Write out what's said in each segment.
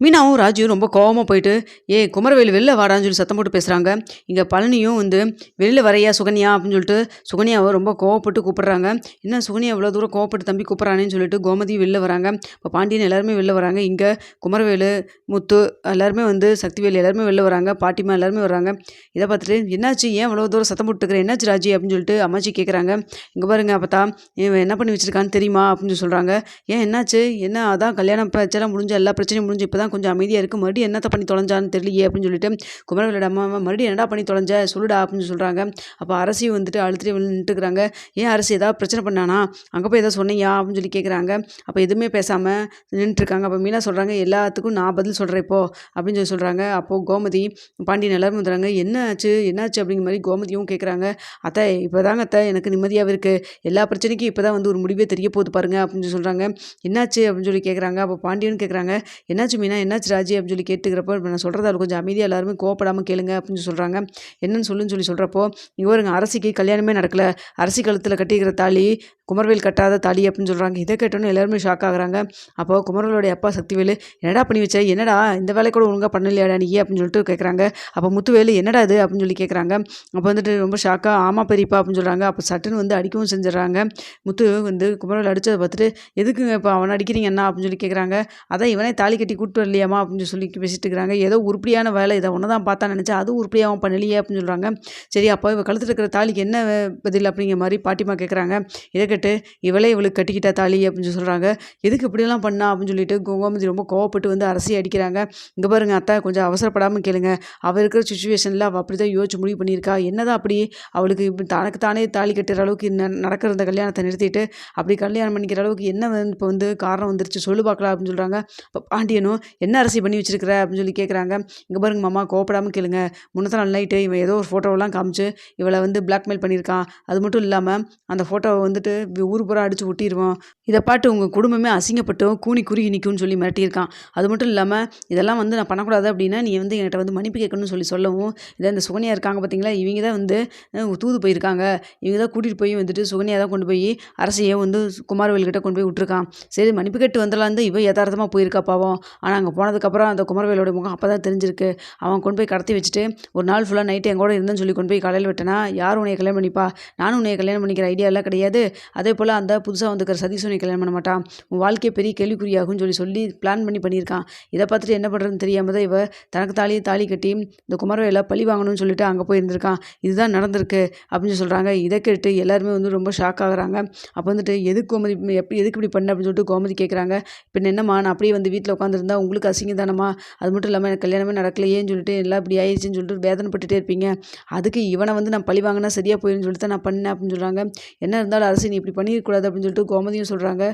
மீனாவும் ராஜுவும் ரொம்ப கோவமாக போயிட்டு ஏ குமரவேலு வெளில வாடான்னு சொல்லி சத்தம் போட்டு பேசுகிறாங்க இங்கே பழனியும் வந்து வெளியில் வரையா சுகன்யா? அப்படின்னு சொல்லிட்டு சுகன்யாவை ரொம்ப கோவப்பட்டு கூப்பிட்றாங்க. என்ன சுகன்யா இவ்வளோ தூரம் கோவப்பட்டு தம்பி கூப்பிட்றானேன்னு சொல்லிட்டு கோமதி வெளில வராங்க. இப்போ பாண்டியன் எல்லாருமே வெளில வராங்க. இங்கே குமரவேலு முத்து எல்லாருமே வந்து சக்திவேல் எல்லாருமே வெளில வராங்க. பாட்டிமா எல்லாருமே வராங்க. இதை பார்த்துட்டு என்னாச்சு? ஏன் இவ்வளோ தூரம் சத்தம் போட்டுருக்குற என்னாச்சு ராஜி? அப்படின்னு சொல்லிட்டு அம்மாச்சி கேட்குறாங்க இங்கே பாருங்க அப்பத்தா இவன் என்ன பண்ணி வச்சிருக்கான்னு தெரியுமா? அப்படின்னு சொல்கிறாங்க ஏன் என்னாச்சு? என்ன? அதான் கல்யாணம் பிரச்சனை முடிஞ்சு எல்லா பிரச்சனையும் முடிஞ்சு இப்போ தான் கொஞ்சம் அமைதியாக இருக்குது மறுபடியும் என்னத்த பண்ணி தொலைஞ்சான்னு தெரியலையே அப்படின்னு சொல்லிட்டு குமரவேலோட அம்மா மறுபடியும் என்னடா பண்ணி தொலைஞ்ச? சொல்லுடா அப்படின்னு சொல்கிறாங்க அப்போ அரசி வந்துட்டு அழுத்துட்டு நின்றுக்கிறாங்க ஏன் அரசு ஏதாவது பிரச்சனை பண்ணானா? அங்கே போய் ஏதாவது சொன்னியா? அப்படின்னு சொல்லி கேட்குறாங்க அப்போ எதுவுமே பேசாமல் நின்றுட்டுருக்காங்க அப்போ மீனா சொல்கிறாங்க எல்லாத்துக்கும் நான் பதில் சொல்கிறேன் இப்போ அப்படின்னு சொல்லி சொல்கிறாங்க அப்போது கோமதி பாண்டியன் எல்லாரும் வந்துடுறாங்க. என்ன ஆச்சு என்னாச்சு? அப்படிங்கிற மாதிரி கோமதியும் கேட்குறாங்க அத்தை இப்போ தாங்க அத்தை எனக்கு நிம்மதியாகவே இருக்குது எல்லா பிரச்சனைக்கும் இப்போ தான் வந்து ஒரு முடிவே தெரிய போகுது பாருங்க அப்படின்னு சொல்கிறாங்க என்னாச்சு? அப்படின்னு சொல்லி கேட்குறாங்க அப்போ பாண்டியன் கேட்குறாங்க என்னாச்சு மீனா? என்னாச்சு ராஜி அப்படின்னு சொல்லி கேட்டுக்கிறப்போ இப்ப நான் சொல்கிறத கொஞ்சம் அமைதியாக எல்லாருமே கோவப்படாமல் கேளுங்க அப்படின்னு சொல்கிறாங்க என்னன்னு சொல்லுன்னு சொல்லி சொல்கிறப்போ இவருங்க அரசிக்கு கல்யாணமே நடக்கல. அரசி கழுத்தில் கட்டிக்கிற தாலி குமரவேல் கட்டாத தாலி அப்படின்னு சொல்கிறாங்க இதை கேட்டோன்னு எல்லாருமே ஷாக் ஆகுறாங்க. அப்போ குமரவேலுடைய அப்பா சக்திவேலு என்னடா பண்ணி வச்ச? என்னடா? இந்த வேலை கூட ஒழுங்காக பண்ணலையாடா நீ? அப்படின்னு சொல்லிட்டு கேட்குறாங்க அப்போ முத்துவேலு என்னடா இது? அப்படின்னு சொல்லி கேட்குறாங்க அப்போ வந்துட்டு ரொம்ப ஷாக்காக ஆமாம் பெரியப்பா அப்படின்னு சொல்கிறாங்க அப்போ சட்டுன்னு வந்து அடிக்கவும் செஞ்சிடறாங்க. முத்து வந்து குமரவேல் அடித்ததை பார்த்துட்டு எதுக்குங்க இப்போ அவனை அடிக்கிறீங்க என்ன? அப்படின்னு சொல்லி கேட்குறாங்க அதான் இவனே தாலி கட்டி கூட்டு இல்லையாமா அப்படின்னு சொல்லி பேசிட்டு இருக்கிறாங்க ஏதோ உருப்படியான வேலை இதை ஒன்று தான் பார்த்தா நினச்சா அது உருப்படியாகவும் பண்ணலையே அப்படின்னு சொல்கிறாங்க சரி அப்போ இவள் கழுத்தில் இருக்கிற தாலிக்கு என்ன பதில் அப்படிங்கிற மாதிரி பாட்டிமா கேட்குறாங்க இதை கேட்டு இவளே இவளுக்கு கட்டிக்கிட்டா தாலி அப்படின்னு சொல்கிறாங்க எதுக்கு இப்படியெல்லாம் பண்ணா அப்படின்னு சொல்லிட்டு கோமதி ரொம்ப கோவப்பட்டு வந்து அரசி அடிக்கிறாங்க. இங்கே பாருங்க அத்தா கொஞ்சம் அவசரப்படாமல் கேளுங்க. அவள் இருக்கிற சுச்சுவேஷனில் அவள் அப்படி தான் யோசிச்சு முடிவு பண்ணியிருக்கா. என்னதான் அப்படி அவளுக்கு இப்படி தனக்கு தானே தாலி கட்டுற அளவுக்கு ந- நடக்கிற இந்த கல்யாணத்தை நிறுத்திட்டு அப்படி கல்யாணம் பண்ணிக்கிற அளவுக்கு என்ன இப்போ வந்து காரணம் வந்துருச்சு? சொல்லு பார்க்கலாம் அப்படின்னு சொல்கிறாங்க இப்போ பாண்டியனும் என்ன அரசி பண்ணி வச்சிருக்கிற? அப்படின்னு சொல்லி கேட்குறாங்க இங்கே பாருங்க மாமா கோப்படாமல் கேளுங்க. முன்னத்த நாள் நைட்டு இவன் ஏதோ ஒரு ஃபோட்டோவெல்லாம் காமிச்சு இவளை வந்து பிளாக்மெயில் பண்ணியிருக்கான். அது மட்டும் இல்லாமல் அந்த ஃபோட்டோவை வந்துட்டு ஊர் பூரா அடித்து ஒட்டிடுவோம் இதை பாட்டு உங்கள் குடும்பமே அசிங்கப்பட்டோம் கூனி குறுகி நிற்கும்னு சொல்லி மிரட்டியிருக்கான். அது மட்டும் இல்லாமல் இதெல்லாம் வந்து நான் பண்ணக்கூடாது அப்படின்னா நீ வந்து என்கிட்ட வந்து மன்னிப்பு கேட்கணும்னு சொல்லி சொல்லவும் இதை இந்த சுகன்யா இருக்காங்க பார்த்தீங்களா இவங்க தான் வந்து தூது போயிருக்காங்க. இவங்க தான் கூட்டிகிட்டு போய் வந்துட்டு சுகன்யா தான் கொண்டு போய் அரசியை வந்து குமாரவேல்கிட்ட கொண்டு போய் விட்டுருக்கான். சரி மன்னிப்பு கேட்டு வந்துடலாம் இவ யதார்த்தமாக போயிருக்கா பாவம். ஆனால் அங்கே போனதுக்கப்புறம் அந்த குமரவேலோட முகம் அப்போ தான் தெரிஞ்சிருக்கு. அவன் கொண்டு போய் கடத்தி வச்சுட்டு ஒரு நாள் ஃபுல்லாக நைட்டு என் கூட இருந்தேன்னு சொல்லி கொண்டு போய் காலையில் விட்டேனா யார் உன்னைய கல்யாணம் பண்ணிப்பா? நானும் உன்னைய கல்யாணம் பண்ணிக்கிற ஐடியா கிடையாது. அதே போல் அந்த புதுசாக வந்துக்கிற சதீஷ் உன்னை கல்யாணம் பண்ண மாட்டான். உன் வாழ்க்கையை பெரிய கேள்விக்குறியாகும்னு சொல்லி சொல்லி பிளான் பண்ணி பண்ணியிருக்கான். இதை பார்த்துட்டு என்ன பண்ணுறதுன்னு தெரியாமல் தான் இவ தனக்கு தாலியை தாலி கட்டி இந்த குமரவேலை பழி வாங்கணும்னு சொல்லிட்டு அங்கே போய் இருந்திருக்கான். இதுதான் நடந்திருக்கு அப்படின்னு சொல்கிறாங்க இதை கேட்டு எல்லாருமே வந்து ரொம்ப ஷாக் ஆகுறாங்க. அப்போ வந்துட்டு எதுக்கு கோமதி எப்படி எதுக்கு இப்படி பண்ண அப்படின்னு சொல்லிட்டு கோமதி கேட்குறாங்க இப்போ என்னம்மா நான் அப்படியே வந்து வீட்டில் உட்காந்துருந்தா உங்களுக்கு அசிங்கம் தானம்மா அது மட்டும் இல்லாமல் எனக்கு கல்யாணமே நடக்கலையேன்னு சொல்லிட்டு எல்லாம் இப்படி ஆயிடுச்சுன்னு சொல்லிட்டு வேதனைப்பட்டுட்டே இருப்பீங்க. அதுக்கு இவனை வந்து நான் பழி வாங்கினா சரியாக போயிடும்னு சொல்லிட்டு தான் நான் பண்ணேன் அப்படின்னு சொல்கிறாங்க என்ன இருந்தாலும் அரசு நீ இப்படி பண்ணிடக்கூடாது அப்படின்னு சொல்லிட்டு கோமதியும் சொல்கிறாங்க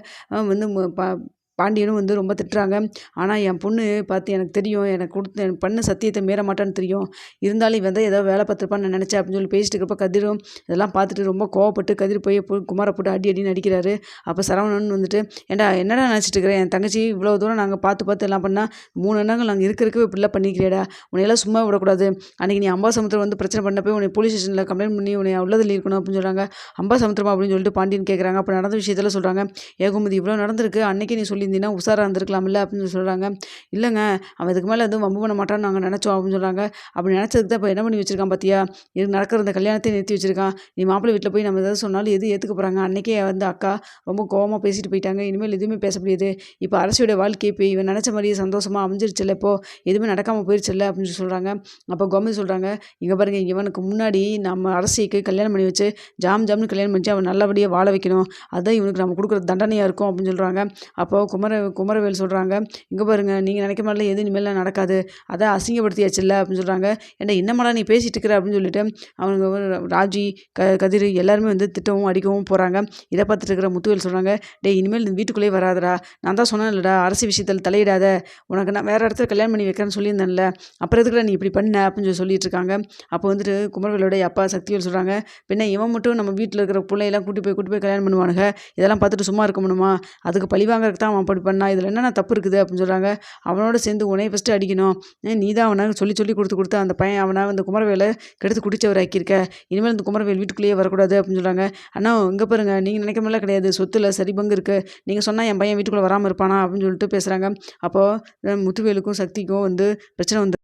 வந்து ப- பாண்டியனும் வந்து ரொம்ப திட்டுறாங்க. ஆனால் என் பொண்ணு பார்த்து எனக்கு தெரியும் எனக்கு கொடுத்து எனக்கு பண்ண சத்தியத்தை மீற மாட்டான்னு தெரியும். இருந்தாலும் இவன் தான் ஏதோ வேலை பார்த்துருப்பான்னு நான் நினச்சேன் அப்படின்னு சொல்லி பேசிட்டு இருக்கப்ப கதிரும் இதெல்லாம் பார்த்துட்டு ரொம்ப கோவப்பட்டு கதிர் போய் குமாரை போட்டு அடி அடின்னு அடிக்கிறாரு. அப்போ சரவணன் வந்துட்டு ஏன்டா என்னடா நினச்சிட்டு இருக்கிறேன் என் தங்கச்சி இவ்வளோ தூரம் நாங்கள் பார்த்து பார்த்து எல்லாம் பண்ணால் மூணு எண்ணங்கள் நாங்கள் இருக்க இருக்கவே இப்படிலாம் பண்ணிக்கிறேடா உன்னையெல்லாம் சும்மா விடக்கூடாது. அன்றைக்கி நீ அம்பாசமுத்திரம் வந்து பிரச்சனை பண்ண போய் உன்னை போலீஸ் ஸ்டேஷனில் கம்ப்ளைண்ட் பண்ணி உன்னை உள்ளதில் இருக்கணும் அப்படின்னு சொல்கிறாங்க அம்பாசமுத்திரமா அப்படின்னு சொல்லிட்டு பாண்டியன் கேட்குறாங்க அப்போ நடந்த விஷயத்தில் சொல்கிறாங்க ஏகுமதி இவ்வளோ நடந்திருக்கு. அன்னைக்கு நீ சொல்லி சொல்லியிருந்தீங்கன்னா உஷாராக இருந்திருக்கலாம்ல அப்படின்னு சொல்லி சொல்கிறாங்க இல்லைங்க அவன் இதுக்கு மேலே எதுவும் வம்பு பண்ண மாட்டான்னு நாங்கள் நினச்சோம் அப்படின்னு சொல்கிறாங்க அப்படி நினச்சதுக்கு தான் இப்போ என்ன பண்ணி வச்சிருக்கான் பார்த்தியா இது நடக்கிற இந்த கல்யாணத்தை நிறுத்தி வச்சிருக்கான். நீ மாப்பிள்ளை வீட்டில் போய் நம்ம எதாவது சொன்னாலும் எது ஏற்றுக்க போகிறாங்க அன்னைக்கே வந்து அக்கா ரொம்ப கோவமாக பேசிட்டு போயிட்டாங்க. இனிமேல் எதுவுமே பேச முடியாது. இப்போ அரசியோட வாழ்க்கை இப்போ இவன் நினச்ச மாதிரியே சந்தோஷமாக அமைஞ்சிருச்சுல்ல இப்போ? எதுவுமே நடக்காமல் போயிருச்சுல்ல அப்படின்னு சொல்கிறாங்க அப்போ கோமதி சொல்கிறாங்க இங்கே பாருங்கள் இவனுக்கு முன்னாடி நம்ம அரசிக்கு கல்யாணம் பண்ணி வச்சு ஜாம் ஜாம்னு கல்யாணம் பண்ணி அவன் நல்லபடியாக வாழ வைக்கணும். அதுதான் இவனுக்கு நம்ம கொடுக்குற தண்டனையாக இருக்கும் அப்படின்னு சொல்கிறாங்க அப்போ குமர குமரவேல் சொல்கிறாங்க இங்கே பாருங்கள் நீங்கள் நினைக்க மாதிரில எது இனிமேல் நடக்காது. அதான் அசிங்கப்படுத்தியாச்சுல்ல அப்படின்னு சொல்கிறாங்க ஏன்டா என்னமாடா நீ பேசிகிட்டு இருக்கிற? அப்படின்னு சொல்லிட்டு அவங்க ராஜி க கதிர் எல்லாருமே வந்து திட்டவும் அடிக்கவும் போகிறாங்க இதை பார்த்துட்டு இருக்கிற முத்துவேல் சொல்கிறாங்க டேய் இனிமேல் வீட்டுக்குள்ளேயே வராதடா. நான் தான் சொன்னேன் இல்லடா அரசு விஷயத்தில் தலையிடாத. உனக்கு நான் வேறு இடத்துல கல்யாணம் பண்ணி வைக்கிறேன்னு சொல்லியிருந்தேன்ல. அப்புறம் எதுக்குடா நீ இப்படி பண்ண? அப்படின்னு சொல்லி சொல்லிட்டு இருக்காங்க. அப்போ வந்துட்டு குமரவேலோடைய அப்பா சக்திவேல் சொல்கிறாங்க பின்ன இவன் மட்டும் நம்ம வீட்டில் இருக்கிற பிள்ளையெல்லாம் கூட்டி போய் கூட்டி போய் கல்யாணம் பண்ணுவானுங்க. இதெல்லாம் பார்த்துட்டு சும்மா இருக்க முடியுமா? அதுக்கு பழி வாங்குறதுக்கு தான் அவன் அப்படி பண்ணா இதில் என்னென்ன தப்பு இருக்குது அப்படின்னு சொல்கிறாங்க அவனோட சேர்ந்து உனையை ஃபஸ்ட்டு அடிக்கணும். நீ தான் அவனை சொல்லி சொல்லி கொடுத்து கொடுத்து அந்த பையன் அவனை அந்த குமரவேலை கெடுத்து குடிச்சவர் ஆக்கியிருக்க இனிமேல் இந்த குமரவேல் வீட்டுக்குள்ளேயே வரக்கூடாது அப்படின்னு சொல்கிறாங்க அண்ணா இங்கே பாருங்க நீங்கள் நினைக்க மாதிரிலாம் கிடையாது. சொத்துல சரி பங்கு இருக்குது நீங்கள் சொன்னால் என் பையன் வீட்டுக்குள்ளே வராமல் இருப்பானா அப்படின்னு சொல்லிட்டு பேசுகிறாங்க அப்போது முத்துவேலுக்கும் சக்திக்கும் வந்து பிரச்சனை வந்து